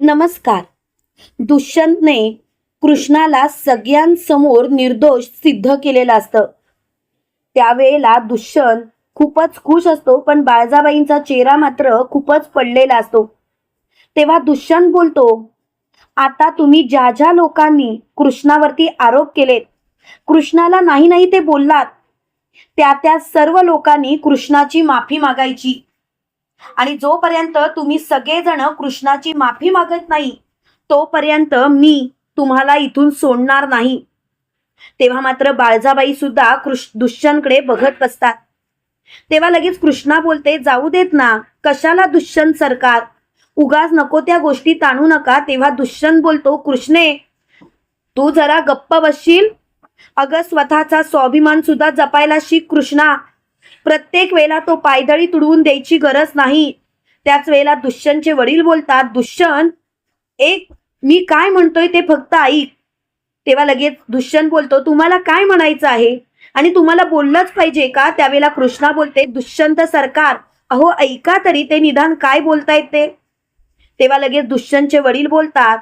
नमस्कार. दुष्यंतने कृष्णाला सगळ्यांसमोर निर्दोष सिद्ध केलेलं असतं. त्यावेळेला दुष्यंत खूपच खुश असतो पण बाळजाबाईंचा चेहरा मात्र खूपच पडलेला असतो. तेव्हा दुष्यंत बोलतो आता तुम्ही ज्या ज्या लोकांनी कृष्णावरती आरोप केलेत कृष्णाला नाही नाही ते बोललात. त्या त्या सर्व लोकांनी कृष्णाची माफी मागायची. आणि जोपर्यंत तुम्ही सगळेजण कृष्णाची माफी मागत नाही तोपर्यंत मी तुम्हाला इथून सोडणार नाही. तेव्हा मात्र बाळजाबाई सुद्धा कृष दुष्यंतकडे बघत बसतात. तेव्हा लगेच कृष्णा बोलते जाऊ देत ना कशाला दुष्यंत सरकार? उगाच नको त्या गोष्टी ताणू नका. तेव्हा दुष्यंत बोलतो कृष्णे तू जरा गप्प बसशील? अगं स्वतःचा स्वाभिमान सुद्धा जपायला शिक कृष्णा. प्रत्येक वेळेला तो पायदळी तुडवून द्यायची गरज नाही. त्याच वेळेला दुष्यंतचे वडील बोलतात दुष्यंत एक मी काय म्हणतोय ते फक्त ऐक. तेव्हा लगेच दुष्यंत बोलतो तुम्हाला काय म्हणायचं आहे? आणि तुम्हाला बोललंच पाहिजे का? त्यावेळेला कृष्णा बोलते दुष्यंत सरकार अहो ऐका तरी ते निदान काय बोलतायत ते? तेव्हा लगेच दुष्यंतचे वडील बोलतात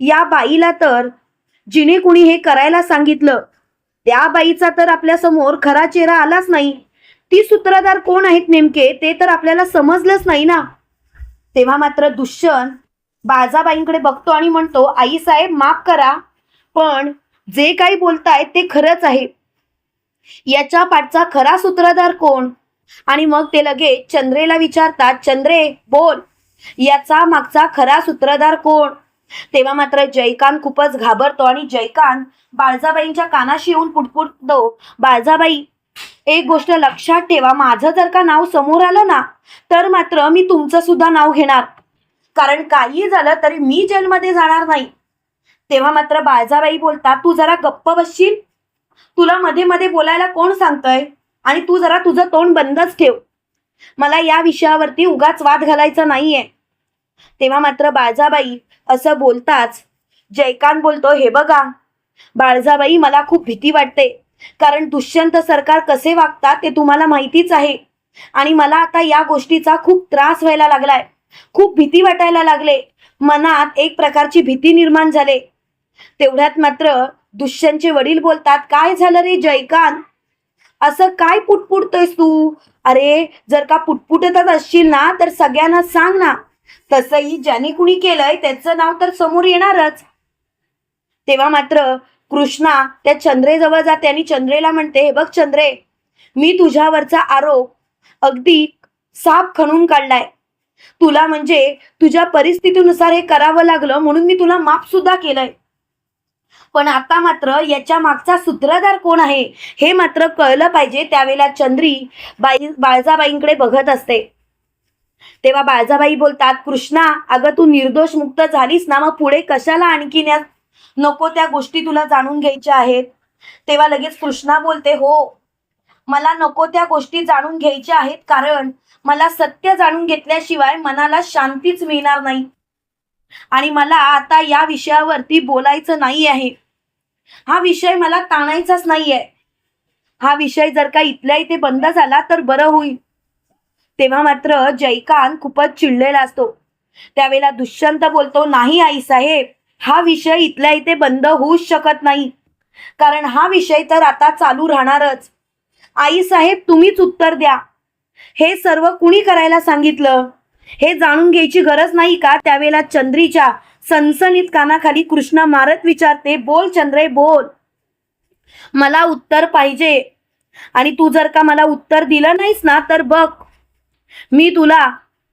या बाईला तर जिने कुणी हे करायला सांगितलं त्या बाईचा तर आपल्यासमोर खरा चेहरा आलाच नाही. ती सूत्रधार कोण आहेत नेमके ते तर आपल्याला समजलंच नाही ना. तेव्हा मात्र दुष्यंत बाजाबाईंकडे बघतो आणि म्हणतो आई साहेब माफ करा पण जे काही बोलतायत ते खरंच आहे. याच्या पाठचा खरा सूत्रधार कोण? आणि मग ते लगेच चंद्रेला विचारतात चंद्रे बोल. याचा मागचा खरा सूत्रधार कोण? तेव्हा मात्र जयकांत खूपच घाबरतो आणि जयकांत बाळजाबाईंच्या कानाशी येऊन पुटपुटतो बाळजाबाई एक गोष्ट लक्षात ठेवा माझं जर का नाव समोर आलं ना तर मात्र मी तुमचं सुद्धा नाव घेणार. कारण काही झालं तरी मी जेलमध्ये जाणार नाही. तेव्हा मात्र बाळजाबाई बोलतात तू जरा गप्प बसशील? तुला मध्ये मध्ये बोलायला कोण सांगतंय? आणि तू जरा तुझं तोंड बंदच ठेव. मला या विषयावरती उगाच वाद घालायचा नाहीये. तेव्हा मात्र बाळजाबाई असं बोलताच जयकांत बोलतो हे बघा बाळजाबाई मला खूप भीती वाटते. कारण दुष्यंत सरकार कसे वागतात ते तुम्हाला माहितीच आहे. आणि मला आता या गोष्टीचा खूप त्रास व्हायला लागलाय. खूप भीती वाटायला लागले. मनात एक प्रकारची भीती निर्माण झाले. तेवढ्यात मात्र दुष्यंतचे वडील बोलतात काय झालं रे जयकांत? असं काय पुटपुटतोयस तू? अरे जर का पुटपुटतच असशील ना तर सगळ्यांना सांग ना. तसंही ज्याने कुणी केलंय त्याचं नाव तर समोर येणारच. तेव्हा मात्र कृष्णा त्या चंद्रेजवळ जाते आणि चंद्रेला म्हणते हे बघ चंद्रे मी तुझ्यावरचा आरोप अगदी साप खणून काढलाय. तुला म्हणजे तुझ्या परिस्थितीनुसार हे करावं लागलं म्हणून मी तुला माफ सुद्धा केलंय. पण आता मात्र याच्या मागचा सूत्रधार कोण आहे हे मात्र कळलं पाहिजे त्यावेळेला चंद्री बाई बाळजाबाईंकडे बघत असते. तेव्हा बाळजाबाई बोलतात कृष्णा अगं तू निर्दोष मुक्त झालीस ना मग पुढे कशाला आणखीन या नको त्या गोष्टी तुला जाणून घ्यायच्या आहेत. तेव्हा लगेच कृष्णा बोलते हो मला नको त्या गोष्टी जाणून घ्यायच्या आहेत कारण मला सत्य जाणून घेतल्याशिवाय मनाला शांतीच मिळणार नाही. आणि मला आता या विषयावरती बोलायचं नाही आहे. हा विषय मला ताणायचाच नाही आहे हा विषय जर का इथल्या इथे बंद झाला तर बरं होईल. तेव्हा मात्र जयकांत खूपच चिडलेला असतो. त्यावेळेला दुष्यंत बोलतो नाही आई साहेब हा विषय इथल्या इथे बंद होऊच शकत नाही. कारण हा विषय तर आता चालू राहणारच. आई साहेब तुम्हीच उत्तर द्या. हे सर्व कुणी करायला सांगितलं? हे जाणून घ्यायची गरज नाही का? त्यावेळेला चंद्रीच्या सनसनीत कानाखाली कृष्णा मारत विचारते बोल चंद्रे बोल. मला उत्तर पाहिजे. आणि तू जर का मला उत्तर दिलं नाहीस ना तर बघ. मी तुला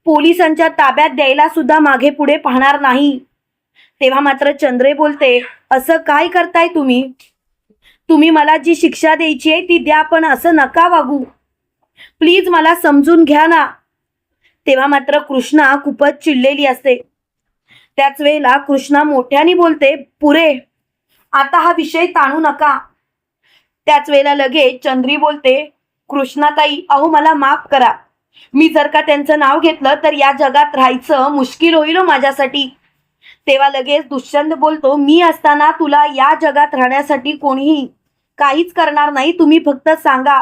पोलिसांच्या ताब्यात द्यायला सुद्धा मागे पुढे पाहणार नाही. तेव्हा मात्र चंद्रे बोलते असं काय करताय तुम्ही? तुम्ही मला जी शिक्षा द्यायची आहे ती द्या पण असं नका वागू. प्लीज मला समजून घ्या ना. तेव्हा मात्र कृष्णा खूपच चिडलेली असते. त्याच वेळेला कृष्णा मोठ्याने बोलते पुरे आता हा विषय ताणू नका. त्याच वेळेला लगेच चंद्री बोलते कृष्णाताई अहो मला माफ करा. मी जर का त्यांचं नाव घेतलं तर या जगात राहायचं मुश्किल होईल हो माझ्यासाठी. तेव्हा लगेच दुष्यंत बोलतो मी असताना तुला या जगात राहण्यासाठी कोणीही काहीच करणार नाही तुम्ही फक्त सांगा.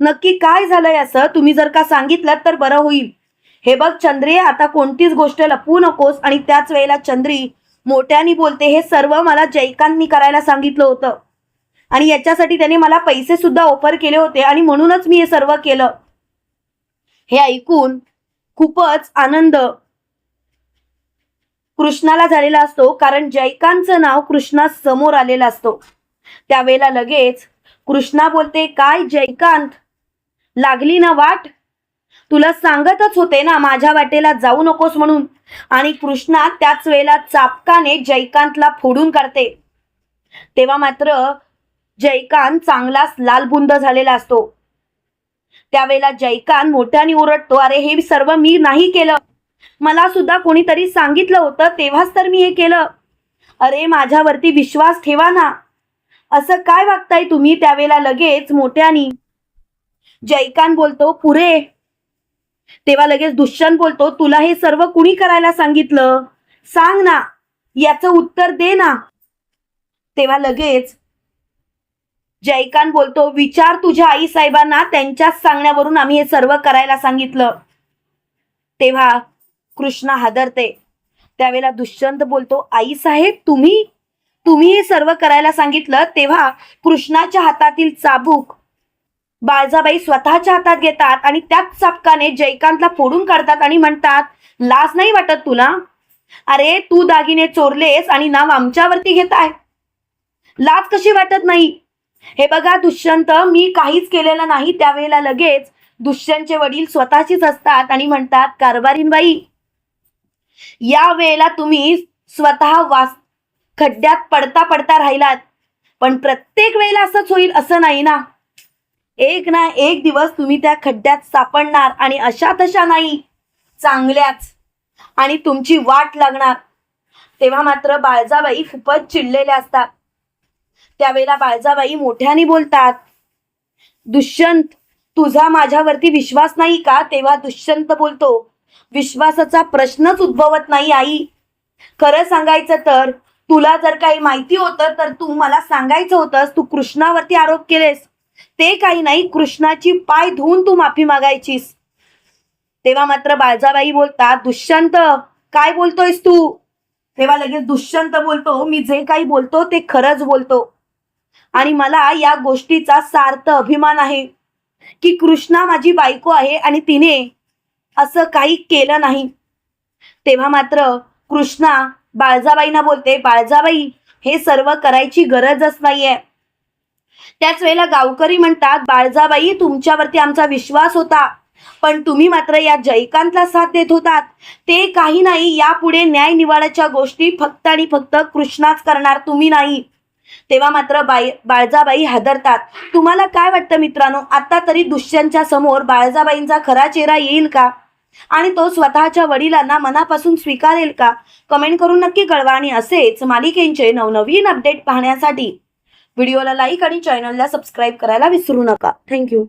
नक्की काय झालंय असं? तुम्ही जर का सांगितलं तर बरं होईल. हे बघ चंद्रे आता कोणतीच गोष्ट लपवू नकोस आणि त्याच वेळेला चंद्री मोठ्यानी बोलते हे सर्व मला जयकांतनी करायला सांगितलं होतं आणि याच्यासाठी त्याने मला पैसे सुद्धा ऑफर केले होते आणि म्हणूनच मी हे सर्व केलं. हे ऐकून खूपच आनंद कृष्णाला झालेला असतो कारण जयकांतचं नाव कृष्णा समोर आलेलं असतो. त्यावेळेला लगेच कृष्णा बोलते काय जयकांत? लागली ना वाट? तुला सांगतच होते ना माझ्या वाटेला जाऊ नकोस म्हणून. आणि कृष्णा त्याच वेळेला चापकाने जयकांतला फोडून काढते. तेव्हा मात्र जयकांत चांगलाच लालबुंद झालेला असतो. त्यावेळेला जयकांत मोठ्याने ओरडतो अरे हे सर्व मी नाही केलं. मला सुद्धा कोणीतरी सांगितलं होतं तेव्हाच तर मी हे केलं. अरे माझ्यावरती विश्वास ठेवा ना. असं काय वागताय तुम्ही त्यावेळेला लगेच मोठ्यानी? जयकांत बोलतो पुरे. तेव्हा लगेच दुष्यंत बोलतो तुला हे सर्व कुणी करायला सांगितलं? सांग ना. याचं उत्तर दे ना. तेव्हा लगेच जयकांत बोलतो विचार तुझ्या आई साहेबांना त्यांच्याच सांगण्यावरून आम्ही हे सर्व करायला सांगितलं. तेव्हा कृष्णा हादरते. त्यावेळेला दुष्यंत बोलतो आई साहेब तुम्ही तुम्ही हे सर्व करायला सांगितलं तेव्हा कृष्णाच्या हातातील चाबूक बाळजाबाई स्वतःच्या हातात घेतात आणि त्याच चापकाने जयकांतला फोडून काढतात आणि म्हणतात लाज नाही वाटत तुला? अरे तू दागिने चोरलेस आणि नाव आमच्यावरती घेताय लाज कशी वाटत नाही? हे बघा दुष्यंत मी काहीच केलेलं नाही. त्यावेळेला लगेच दुष्यंतचे वडील स्वतःचीच असतात आणि म्हणतात कारभारीनबाई या वेळेला तुम्ही स्वतः वास खड्ड्यात पडता पडता राहिलात. पण प्रत्येक वेळेला असंच होईल असं नाही ना? एक ना एक दिवस तुम्ही त्या खड्ड्यात सापडणार आणि अशा तशा नाही चांगल्याच. आणि तुमची वाट लागणार. तेव्हा मात्र बाळजाबाई खूपच चिडलेल्या असतात. त्यावेळेला बाळजाबाई मोठ्याने बोलतात दुष्यंत तुझा माझ्यावरती विश्वास नाही का? तेव्हा दुष्यंत बोलतो विश्वासाचा प्रश्नच उद्भवत नाही आई. खरं सांगायचं तर तुला जर काही माहिती होतं तर तू मला सांगायचं होतंस तू कृष्णावरती आरोप केलेस. ते काही नाही कृष्णाची पाय धुवून तू माफी मागायचीस. तेव्हा मात्र बाळजाबाई बोलतात दुष्यंत काय बोलतोयस तू? तेव्हा लगेच दुष्यंत बोलतो मी जे काही बोलतो ते खरंच बोलतो. आणि मला या गोष्टीचा सार्थ अभिमान आहे की कृष्णा माझी बायको आहे आणि तिने असं काही केलं नाही. तेव्हा मात्र कृष्णा बाळजाबाईंना बोलते बाळजाबाई हे सर्व करायची गरजच नाहीये. त्याच वेळेला गावकरी म्हणतात बाळजाबाई तुमच्यावरती आमचा विश्वास होता पण तुम्ही मात्र या जयकांतला साथ देत होतात. ते काही नाही यापुढे न्याय निवाड्याच्या गोष्टी फक्त आणि फक्त कृष्णाच करणार तुम्ही नाही. तेव्हा मात्र बाई बाळजाबाई हादरतात. तुम्हाला काय वाटतं मित्रांनो आता तरी दुष्यांच्या समोर बाळजाबाईंचा खरा चेहरा येईल का? आणि तो स्वतःच्या वडिलांना मनापासून स्वीकारेल का? कमेंट करून नक्की कळवा आणि असेच मालिकेंचे नवनवीन अपडेट पाहण्यासाठी. व्हिडिओला लाईक आणि चॅनलला सबस्क्राईब करायला विसरू नका. थँक्यू.